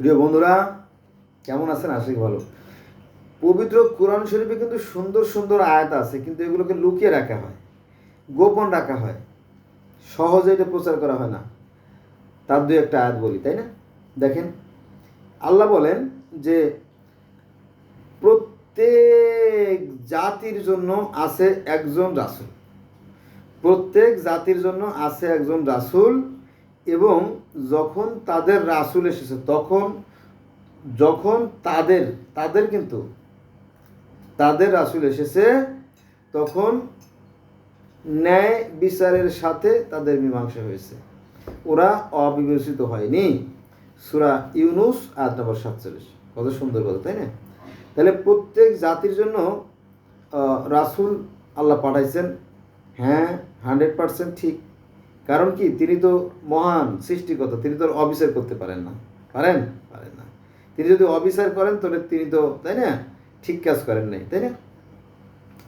প্রিয় বন্ধুরা, কেমন আছেন? আশিক ভালো। পবিত্র কোরআন শরীফে কিন্তু সুন্দর সুন্দর আয়াত আছে, কিন্তু এগুলোকে লুকিয়ে রাখা হয়, গোপন রাখা হয়। সহজে এটা প্রচার করা হয় না। তার দুই একটা আয়াত বলি, তাই না? দেখেন, আল্লাহ বলেন যে, প্রত্যেক জাতির জন্য আছে একজন রাসুল। প্রত্যেক জাতির জন্য আছে একজন রাসূল এবং যখন তাদের রাসূল এসেছে, তখন, যখন তাদের তাদের কিন্তু, তাদের রাসূল এসেছে, তখন ন্যায় বিচারের সাথে তাদের মীমাংসা হয়েছে। ওরা অবিবেচিত হয়নি। সুরা ইউনুস, আয়াত নম্বর সাতচল্লিশ। কত সুন্দর কথা, তাই না? তাহলে প্রত্যেক জাতির জন্য রাসূল আল্লাহ পাঠাইছেন। হ্যাঁ হান্ড্রেড পার্সেন্ট ঠিক। কারণ কি? তিনি তো মহান সৃষ্টিকর্তা, তিনি তো অবিচার করতে পারেন না। পারেন? পারেন না। তিনি যদি অবিচার করেন, তাহলে তিনি তো, তাই না? ঠিক কাজ করেন নাই, তাই না?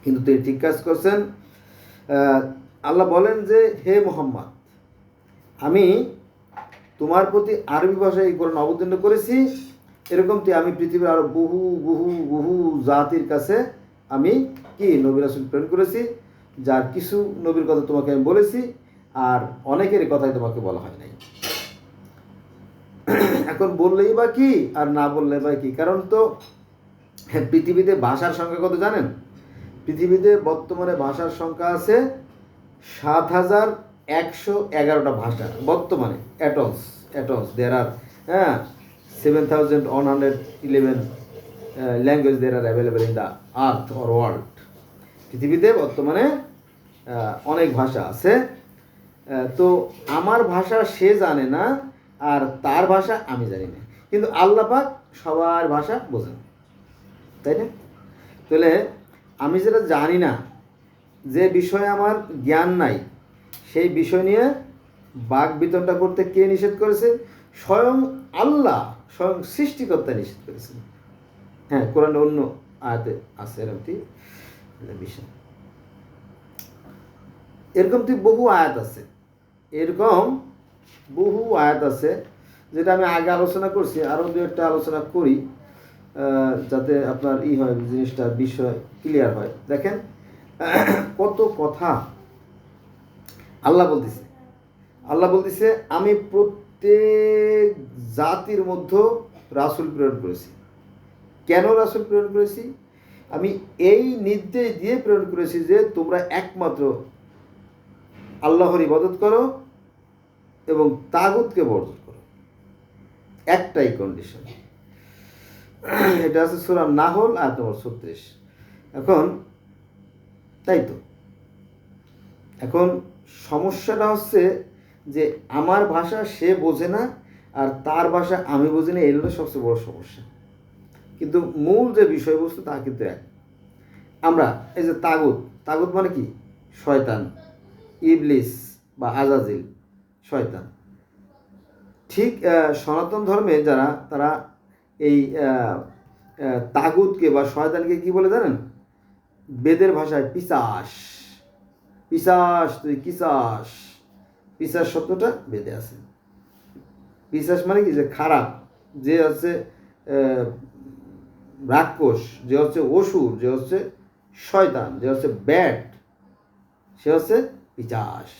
কিন্তু তিনি ঠিক কাজ করছেন আল্লাহ বলেন যে, হে মোহাম্মদ, আমি তোমার প্রতি আরবি ভাষায় এই কোরআন অবতীর্ণ করেছি। এরকমটি আমি পৃথিবীর আরও বহু বহু বহু জাতির কাছে আমি কি নবী রাসুল প্রেরণ করেছি? যার কিছু নবীর কথা তোমাকে আমি বলেছি আর অনেকের কথাই তোমাকে বলা হয় নাই। এখন বললেই বা কি আর না বললে বা কি? কারণ তো হ্যাঁ, পৃথিবীতে ভাষার সংখ্যা কত জানেন? পৃথিবীতে বর্তমানে ভাষার সংখ্যা আছে সাত হাজার একশো এগারোটা ভাষা বর্তমানে অ্যাটমস অ্যাটমস দেয়ার আর হ্যাঁ seven thousand one hundred eleven language there are available in the earth or world পৃথিবীতে বর্তমানে অনেক ভাষা আছে। তো আমার ভাষা সে জানে না, আর তার ভাষা আমি জানি না। কিন্তু আল্লাহ পাক সবার ভাষা বোঝেন, তাই না? তাহলে আমি যেটা জানি না, যে বিষয়ে আমার জ্ঞান নাই, সেই বিষয় নিয়ে বাক বিতনটা করতে কে নিষেধ করেছে? স্বয়ং আল্লাহ, স্বয়ং সৃষ্টিকর্তা নিষেধ করেছেন হ্যাঁ কোরআনে অন্য আয়াতে আছে এরকম এরকমটি বিষয়। এরকম এরকমটি বহু আয়াত আছে। এরকম বহু আয়াত আছে, যেটা আমি আগে আলোচনা করছি আরও দু একটা আলোচনা করি যাতে আপনার ই হয়, জিনিসটা বিষয় ক্লিয়ার হয়। দেখেন, কত কথা আল্লাহ বলতেছে। আল্লাহ বলতেছে, আমি প্রত্যেক জাতির মধ্যে রাসুল প্রেরণ করেছি। কেন রাসুল প্রেরণ করেছি? আমি এই নির্দেশ দিয়ে প্রেরণ করেছি যে তোমরা একমাত্র আল্লাহর ইবাদত করো এবং তাগুতকে বর্জন করো। একটাই কন্ডিশন এটা আছে সুরা নাহল, আয়াত নম্বর ছত্রিশ। এখন, তাই তো? এখন সমস্যাটা হচ্ছে যে আমার ভাষা সে বোঝে না, আর তার ভাষা আমি বুঝি না এই হলো সবচেয়ে বড় সমস্যা। কিন্তু মূল যে বিষয়বস্তু, তা কিন্তু এক। আমরা, এই যে তাগুত তাগুত মানে কি? শয়তান, ইবলিস বা আজাজিল। শয়তান। ঠিক সনাতন ধর্মে যারা, তারা এই তাগুতকে বা শয়তানকে কি বলে জানেন? বেদের ভাষায় পিসাস। পিসাস, তুই কিসাস। পিসাস শব্দটা বেদে আছে। পিসাস মানে কি? যে খারাপ, যে হচ্ছে রাক্ষস, যে হচ্ছে অসুর, যে হচ্ছে শয়তান, যে হচ্ছে ব্যাট, সে হচ্ছে পিচাস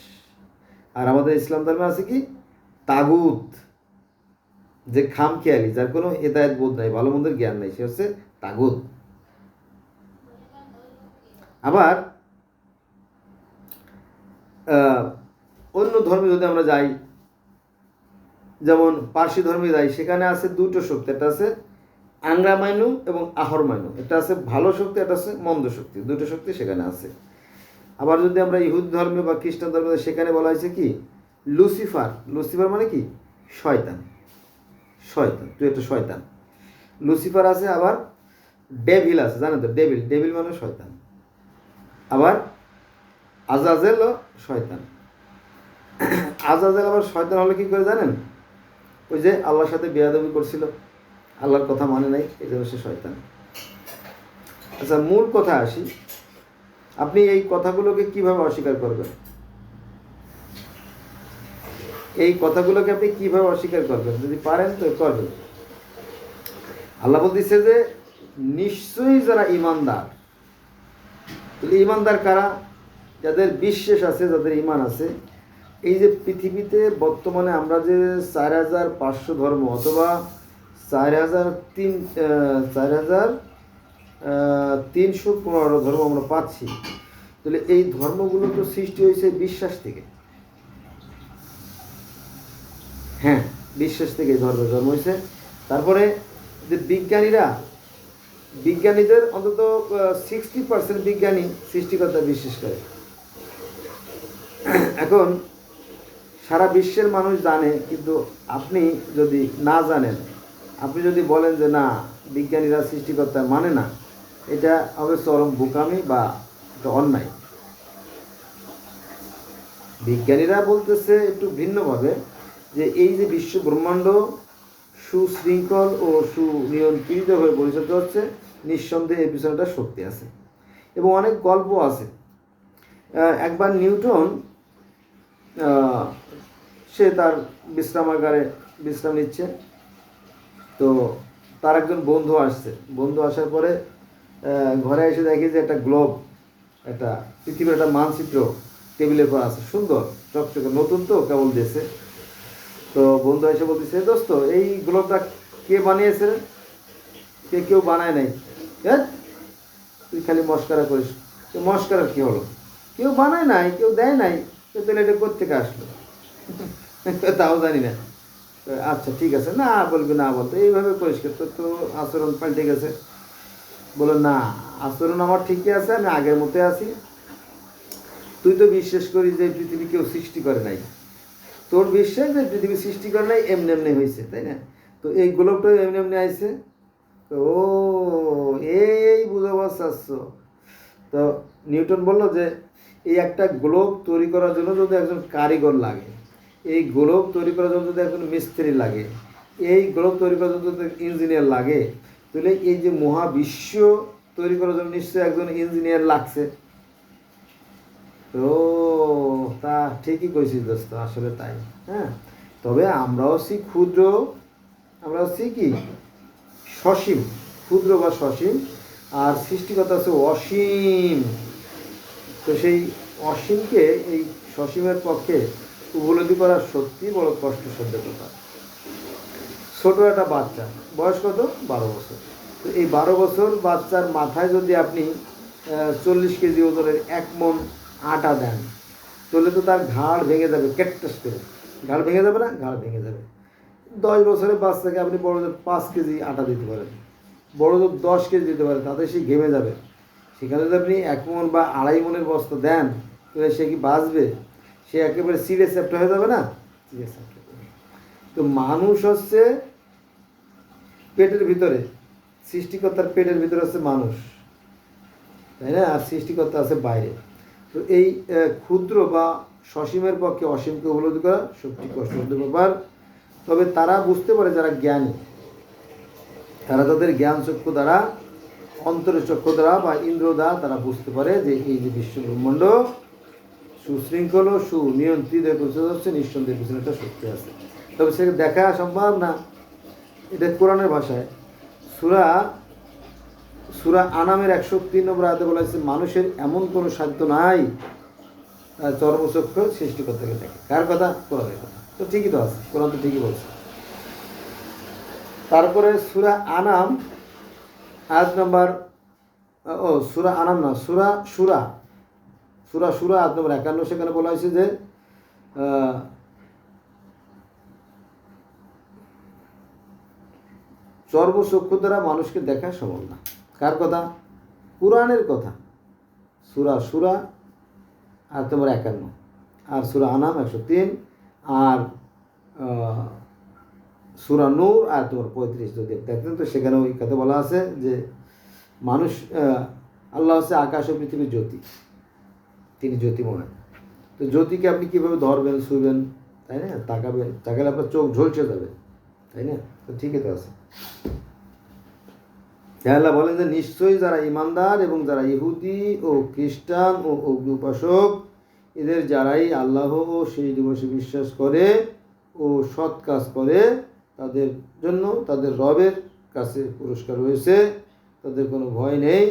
আর আমাদের ইসলাম ধর্মে আছে কি? তাগুত, যে খামখেয়ালি, যার কোনো হেদায়ত বোধ নাই, ভালো মন্দের জ্ঞান নাই, সে হচ্ছে তাগুত। আবার অন্য ধর্মে যদি আমরা যাই, যেমন পার্সি ধর্মে যাই, সেখানে আছে দুটো শক্তি, একটা আছে আংরা মাইনু এবং আহর মাইনু। এটা আছে ভালো শক্তি এটা আছে মন্দ শক্তি, দুটো শক্তি সেখানে আছে। আবার যদি আমরা ইহুদ ধর্মে বা খ্রিস্টান ধর্মে সেখানে বলা হয়েছে কি? লুসিফার লুসিফার মানে কি? শয়তান। শয়তান, তুই একটা শয়তান। লুসিফার আছে, আবার ডেভিল আছে, জানেন তো? ডেভিল ডেভিল মানে শয়তান। আবার আজাজেলও শয়তান। আজাজেল আবার শয়তান হলে কি করে জানেন? ওই যে আল্লাহর সাথে বেয়াদবি করছিল। আল্লাহর কথা মানে নাই জন্য সে শয়তান। আচ্ছা মূল কথা আসি। আপনি এই কথাগুলোকে কীভাবে অস্বীকার করবেন? এই কথাগুলোকে আপনি কীভাবে অস্বীকার করবেন? যদি পারেন তো করবেন। আল্লাহ বলতেছে যে, নিশ্চয়ই যারা ইমানদার ইমানদার কারা? যাদের বিশ্বাস আছে, যাদের ইমান আছে, এই যে পৃথিবীতে বর্তমানে আমরা যে চার হাজার পাঁচশো ধর্ম অথবা চার হাজার তিন চার হাজার তিনশো পনেরো ধর্ম আমরা পাচ্ছি। তাহলে এই ধর্মগুলো তো সৃষ্টি হয়েছে বিশ্বাস থেকে। হ্যাঁ বিশ্বাস থেকে এই ধর্মের জন্ম হয়েছে। তারপরে যে বিজ্ঞানীরা, বিজ্ঞানীদের অন্তত সিক্সটি পার্সেন্ট বিজ্ঞানী সৃষ্টিকর্তা বিশ্বাস করে। এখন সারা বিশ্বের মানুষ জানে, কিন্তু আপনি যদি না জানেন, আপনি যদি বলেন যে না, বিজ্ঞানীরা সৃষ্টিকর্তা মানে না এটা হবে চরম বোকামি বা অন্যায়। বিজ্ঞানীরা বলতেছে একটু ভিন্নভাবে যে এই যে বিশ্ব ব্রহ্মাণ্ড সুশৃঙ্খল ও সুনিয়ন্ত্রিত হয়ে পরিচালিত হচ্ছে, নিঃসন্দেহে পিছনে একটা শক্তি আছে। এবং অনেক গল্প আছে। একবার নিউটন সে তার বিশ্রামাগারে বিশ্রাম নিচ্ছে। তো তার একজন বন্ধু আসছে। বন্ধু আসার পরে ঘরে এসে দেখি যে একটা গ্লোব একটা পৃথিবীর একটা মানচিত্র টেবিলের পর আছে। সুন্দর, চকচকে, নতুন তো, কেবল দিয়েছে তো বন্ধু এসে বলতেছে, "এ দোস্ত, এই গ্লোবটা কে বানিয়েছে কে কেউ বানায় নাই হ্যাঁ? তুই খালি মস্কারা করিস। তো মস্কারার কি হলো? কেউ বানায় নাই, কেউ দেয় নাই, তো তাহলে এটা কোথেকে আসলো? তাও জানি না। আচ্ছা ঠিক আছে, না বলবি, না বলতো এইভাবে পরিষ্কার তোর তো আচরণ পাল্টে গেছে। বলো, না আচরণ আমার ঠিকই আছে, আমি আগের মতো আছি। তুই তো বিশ্বাস করিস যে পৃথিবী কেউ সৃষ্টি করে নাই। তোর বিশ্বাস যে পৃথিবী সৃষ্টি করে নাই, এমনি এমনি হয়েছে তাই না? তো এই গোলকটাও এমনি এমনি আইছে। তো, ও, এই বুঝে পারছ তো নিউটন বলল যে, এই একটা গ্লোব তৈরি করার জন্য যদি একজন কারিগর লাগে, এই গ্লোব তৈরি করার জন্য যদি একজন মিস্ত্রি লাগে, এই গ্লোব তৈরি করার জন্য যদি ইঞ্জিনিয়ার লাগে তাহলে এই যে মহাবিশ্ব তৈরি করার জন্য নিশ্চয়ই একজন ইঞ্জিনিয়ার লাগছে। ও তা ঠিকই কইছিস দোস্ত, আসলে তাই হ্যাঁ? তবে আমরাও সি ক্ষুদ্র আমরা হচ্ছি কি? সসীম, ক্ষুদ্র বা সসীম, আর সৃষ্টিকতা আছে অসীম। তো সেই অসীমকে, এই সসীমের পক্ষে উপলব্ধি করা সত্যি বড় কষ্টসাধ্য কথা ছোট একটা বাচ্চা। বয়স কত? বারো বছর। তো এই বারো বছর বাচ্চার মাথায় যদি আপনি চল্লিশ কেজি ওজনের এক মন আটা দেন, তাহলে তো তার ঘাড় ভেঙে যাবে, ক্যাকটাস করে। ঘাড় ভেঙে যাবে না? ঘাড় ভেঙে যাবে। দশ বছরের বাচ্চাকে আপনি বড়দের পাঁচ কেজি আটা দিতে পারেন বড়দের দশ কেজি দিতে পারেন, তাতে সে ঘেমে যাবে। সেখানে যদি আপনি এক মন বা আড়াই মনের বস্তা দেন, তাহলে সে কি বাঁচবে? সে একেবারে সিরিয়াস চ্যাপ্টার হয়ে যাবে না? সিরিয়াস তো মানুষ হচ্ছে পেটের ভিতরে, সৃষ্টিকর্তার পেটের ভিতরে হচ্ছে মানুষ, তাই না? আর সৃষ্টিকর্তা আছে বাইরে। তো এই ক্ষুদ্র বা সসীমের পক্ষে অসীমকে উপলব্ধি করা সত্যি কষ্টসাধ্য ব্যাপার। তবে তারা বুঝতে পারে যারা জ্ঞানী, তারা তাদের জ্ঞান চক্ষু দ্বারা অন্তরের চক্ষু দ্বারা বা ইন্দ্র দ্বারা তারা বুঝতে পারে যে এই যে বিশ্ব ব্রহ্মাণ্ড, সুশৃঙ্খল সুনিয়ন্ত্রিত নিঃসন্দেহে পিছনে একটা শক্তি আছে। তবে সেটা দেখা সম্ভব না। এটা কোরআনের ভাষায়। সুরা সুরা আনামের একশো তিন নম্বর আয়তে বলা হয়েছে, মানুষের এমন কোনো সাধ্য নাই তার চর্মচক্ষ সৃষ্টিকর্তাকে দেখে কার কথা? কোরআনের কথা। তো ঠিকই তো আছে, কোরআন তো ঠিকই বলছে। তারপরে সুরা আনাম, আয়াত নম্বর, ও, সুরা আনাম না, সুরা সুরা। সুরা সুরা, আয়াত নম্বর একান্ন, সেখানে বলা হয়েছে যে আহ, সর্বচক্ষু দ্বারা মানুষকে দেখা সম্ভব না। কার কথা? কোরআনের কথা। সুরা সুরা আর তোমার একান্ন। আর সুরা আনাম একশো তিন। আর সুরা নূর আর তোমার পঁয়ত্রিশ যদি দেখতেন তো সেখানে ওই কথা বলা আছে যে মানুষ আল্লাহ হচ্ছে আকাশ ও পৃথিবীর জ্যোতি। তিনি জ্যোতিময়। তো জ্যোতিকে আপনি কীভাবে ধরবেন শুইবেন তাই না? তাকাবেন তাকালে আপনার চোখ ঝলসে যাবে। তাই না? তো ঠিকই তো আছে। আল্লাহ বলেন যে নিশ্চয়ই যারা ইমানদার এবং যারা ইহুদি ও খ্রিস্টান ও অগ্নি উপাসক এদের যারাই আল্লাহ ও সেই দিবসে বিশ্বাস করে ও সৎ কাজ করে, তাদের জন্য তাদের রবের কাছে পুরস্কার রয়েছে। তাদের কোনো ভয় নেই,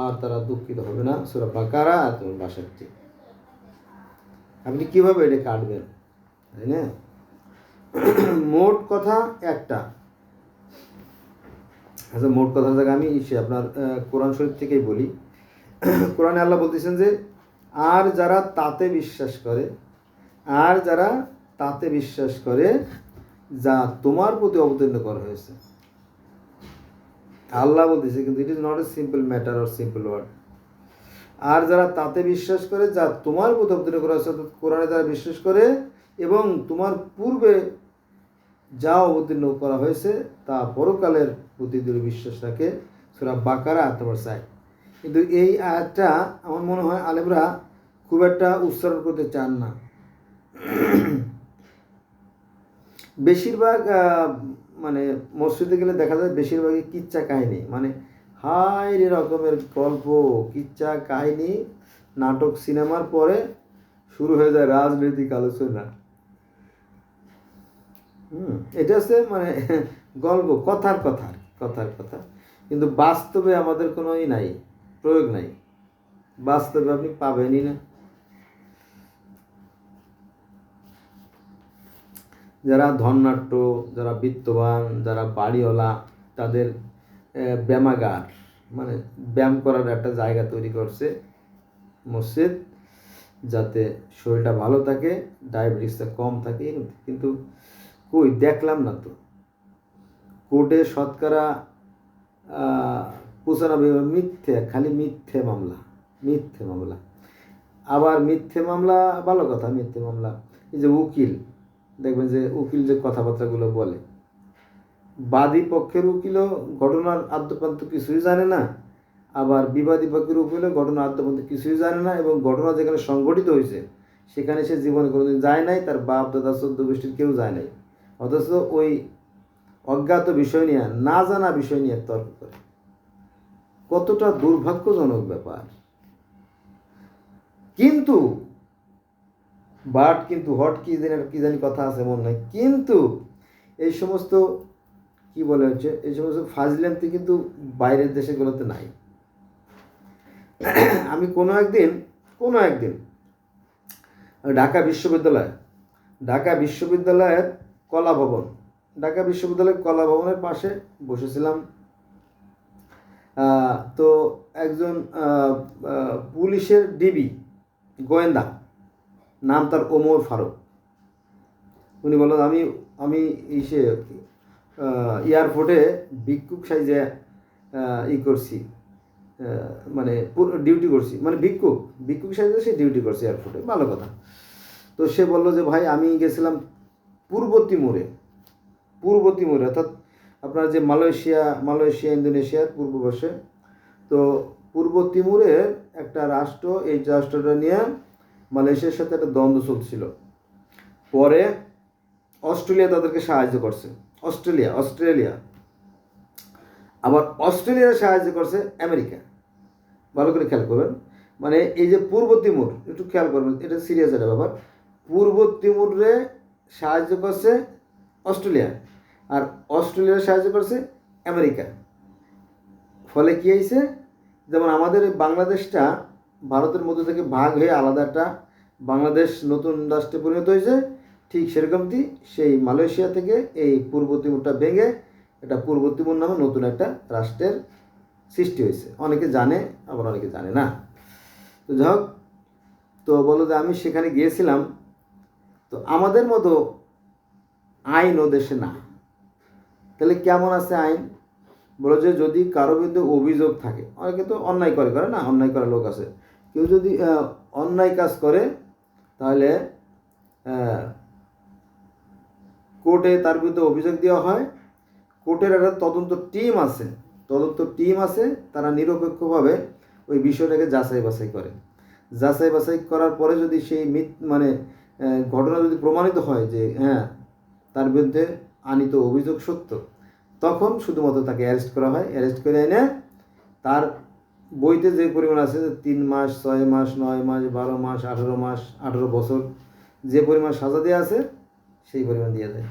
আর তারা দুঃখিত হবে না। সুরা বাকারা আর তোমার বাসাটি আপনি কীভাবে এটা কাটবেন? তাই না? মোট কথা একটা। আচ্ছা মোট কথা থেকে আমি সে আপনার কোরআন শরীফ থেকেই বলি। কোরআনে আল্লাহ বলতেছেন যে, আর যারা তাতে বিশ্বাস করে, আর যারা তাতে বিশ্বাস করে, যা তোমার প্রতি অবতীর্ণ করা হয়েছে। আল্লাহ বলতেছে, কিন্তু it is not a simple matter or simple word আর যারা তাতে বিশ্বাস করে, যা তোমার প্রতি অবতীর্ণ করা হয়েছে, অর্থাৎ কোরআনে যারা বিশ্বাস করে, এবং তোমার পূর্বে যা অবতীর্ণ করা হয়েছে তা পরকালের প্রতি দৃঢ় বিশ্বাস রাখে। সুরা বাকারা আত্মবার চায় কিন্তু এই আয়াতটা আমার মনে হয় আলেমরা খুব একটা উচ্চারণ করতে চান না। বেশিরভাগ মানে মসজিদে গেলে দেখা যায় বেশিরভাগই কিচ্ছা কাহিনী। মানে হাই রে রকমের গল্প, কিচ্ছা কাহিনী, নাটক, সিনেমার পরে শুরু হয়ে যায় রাজনৈতিক আলোচনা। হুম এটা হচ্ছে মানে গল্প কথার কথা কথার কথা। কিন্তু বাস্তবে আমাদের কোনো ই নাই প্রয়োগ নাই। বাস্তবে আপনি পাবেনই না। যারা ধনাট্য যারা বিত্তবান যারা বাড়িওয়ালা তাদের আহ, ব্যায়ামাগার মানে ব্যায়াম করার একটা জায়গা তৈরি করছে মসজিদ যাতে শরীরটা ভালো থাকে ডায়াবেটিসটা কম থাকে কিন্তু কই? দেখলাম না তো। কোর্টে শতকরা পঁচানব্বই মিথ্যে, খালি মিথ্যে মামলা মিথ্যে মামলা। আবার মিথ্যে মামলা, ভালো কথা, মিথ্যে মামলা। এই যে উকিল, দেখবেন যে উকিল যে কথাবার্তাগুলো বলে। বাদী পক্ষের উকিলও ঘটনার আদ্যপান্ত কিছুই জানে না। আবার বিবাদী পক্ষের উকিলও ঘটনার আদ্যপান্ত কিছুই জানে না এবং ঘটনা যেখানে সংঘটিত হয়েছে, সেখানে সে জীবনে কোনোদিন যায় নাই, তার বাপ, দাদা চোদ্দ গোষ্ঠীর কেউ যায় নাই। অথচ ওই অজ্ঞাত বিষয় নিয়ে, না জানা বিষয় নিয়ে তর্ক করে। কতটা দুর্ভাগ্যজনক ব্যাপার। কিন্তু বাট কিন্তু হট কি জানি কি জানি কথা আছে মনে নাই। কিন্তু এই সমস্ত, কি বলে হচ্ছে, এই সমস্ত ফাজল্যান্তি কিন্তু বাইরের দেশেগুলোতে নাই। আমি কোনো একদিন কোনো একদিন ঢাকা বিশ্ববিদ্যালয়, ঢাকা বিশ্ববিদ্যালয়ের কলা ভবন। ঢাকা বিশ্ববিদ্যালয়ের কলা ভবনের পাশে বসেছিলাম। তো একজন পুলিশের ডিবি, গোয়েন্দা, নাম তার ওমর ফারুক। উনি বললেন, আমি আমি ইসে এয়ারপোর্টে ভিক্ষুক সাইজে ই করছি মানে ডিউটি করছি। মানে ভিক্ষুক ভিক্ষুক সাইজে সে ডিউটি করছে এয়ারপোর্টে। ভালো কথা। তো সে বলল যে, ভাই, আমি গেছিলাম পূর্ব তিমুরে পূর্ব তিমুরে অর্থাৎ আপনার যে মালয়েশিয়া মালয়েশিয়া ইন্দোনেশিয়ার পূর্ব পূর্ববর্ষে, তো পূর্ব তিমুরের একটা রাষ্ট্র, এই রাষ্ট্রটা নিয়ে মালয়েশিয়ার সাথে একটা দ্বন্দ্ব চলছিল। পরে অস্ট্রেলিয়া তাদেরকে সাহায্য করছে। Australia Australia. আবার অস্ট্রেলিয়া সাহায্য করছে আমেরিকা। ভালো করে খেয়াল করবেন। মানে এই যে পূর্ব তিমুর একটু খেয়াল করবেন, এটা সিরিয়াস একটা ব্যাপার। পূর্ব তিমুরে সাহায্য করছে অস্ট্রেলিয়া আর অস্ট্রেলিয়া সাহায্য করছে আমেরিকা। ফলে কী হয়েছে? যেমন আমাদের বাংলাদেশটা ভারতের মধ্যে থেকে ভাগ হয়ে আলাদা একটা বাংলাদেশ নতুন রাষ্ট্রে পরিণত হয়েছে। ঠিক সেরকমটি সেই মালয়েশিয়া থেকে এই পূর্ব তিমুরটা ভেঙে এটা পূর্ব তিমুর নামে নতুন একটা রাষ্ট্রের সৃষ্টি হয়েছে। অনেকে জানে, আবার অনেকে জানে না। তো যাই হোক, তো বলো যে আমি সেখানে গিয়েছিলাম তো আমাদের মতো আইন ও দেশে না। তাহলে কেমন আছে আইন? বলো যে যদি কারও বিরুদ্ধে অভিযোগ থাকে, অনেকে তো অন্যায় করে করে না? অন্যায় করার লোক আছে। কেউ যদি অন্যায় কাজ করে, তাহলে কোর্টে তার বিরুদ্ধে অভিযোগ দেওয়া হয়। কোর্টের একটা তদন্ত টিম আছে। তদন্ত টিম আছে, তারা নিরপেক্ষভাবে ওই বিষয়টাকে যাচাই বাছাই করে। যাচাই বাছাই করার পরে যদি সেই মিথ মানে ঘটনা যদি প্রমাণিত হয় যে হ্যাঁ তার বিরুদ্ধে আনিত অভিযোগ সত্য, তখন শুধুমাত্র তাকে অ্যারেস্ট করা হয়। অ্যারেস্ট করে এনে তার বইতে যে পরিমাণ আছে, যে তিন মাস, ছয় মাস, নয় মাস, বারো মাস, আঠেরো মাস, আঠেরো বছর, যে পরিমাণ সাজা দেওয়া আছে, সেই পরিমাণ দিয়ে দেয়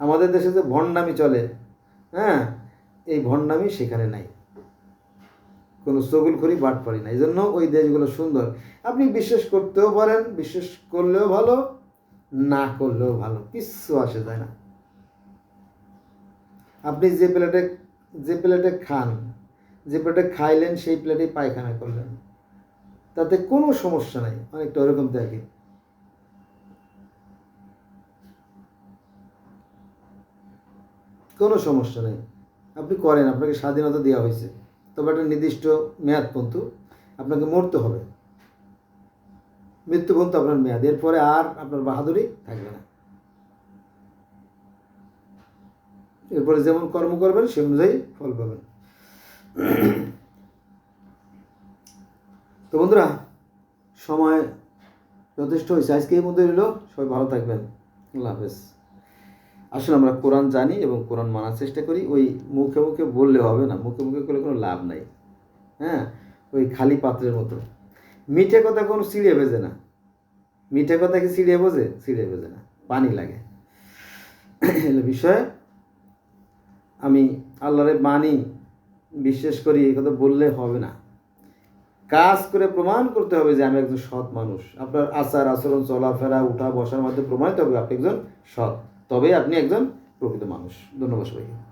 আমাদের দেশে যে ভণ্ডামি চলে হ্যাঁ এই ভণ্ডামি সেখানে নাই। কোনো চগুলখড়ি বাট পারি না। এই জন্য ওই দেশগুলো সুন্দর। আপনি বিশ্বাস করতেও পারেন, বিশ্বাস করলেও ভালো, না করলেও ভালো। কিচ্ছু আসে যায় না। আপনি যে প্লেটে যে প্লেটে খান, যে প্লেটে খাইলেন, সেই প্লেটেই পায়খানা করলেন। তাতে কোনো সমস্যা নাই। অনেকটা ওরকম থাকে কোনো সমস্যা নেই। আপনি করেন, আপনাকে স্বাধীনতা দেওয়া হয়েছে। তবে একটা নির্দিষ্ট মেয়াদ পর্যন্ত আপনাকে মরতে হবে। মৃত্যু পর্যন্ত আপনার মেয়াদ, এরপরে আর আপনার বাহাদুরি থাকবে না। এরপরে যেমন কর্ম করবেন, সে অনুযায়ী ফল পাবেন। তো বন্ধুরা, সময় যথেষ্ট হয়েছে। আজকে এই মধ্যে রইল। সবাই ভালো থাকবেন। আল্লাহ হাফেজ। আসলে আমরা কোরআন জানি এবং কোরআন মানার চেষ্টা করি, ওই মুখে মুখে বললে হবে না, মুখে মুখে করলে কোনো লাভ নাই। হ্যাঁ? ওই খালি পাত্রের মতো। মিঠে কথা কোনো চিড়ে বেজে না। মিঠে কথা কি চিড়ে বোঝে? চিড়ে ভেজে না। পানি লাগে। এলো বিষয়, আমি আল্লাহরে মানি, বিশ্বাস করি, এই কথা বললে হবে না। কাজ করে প্রমাণ করতে হবে যে আমি একজন সৎ মানুষ। আপনার আচার আচরণ চলাফেরা উঠা বসার মধ্যে প্রমাণিত হবে আপনি একজন সৎ। তবেই আপনি একজন প্রকৃত মানুষ। ধন্যবাদ সবাইকে।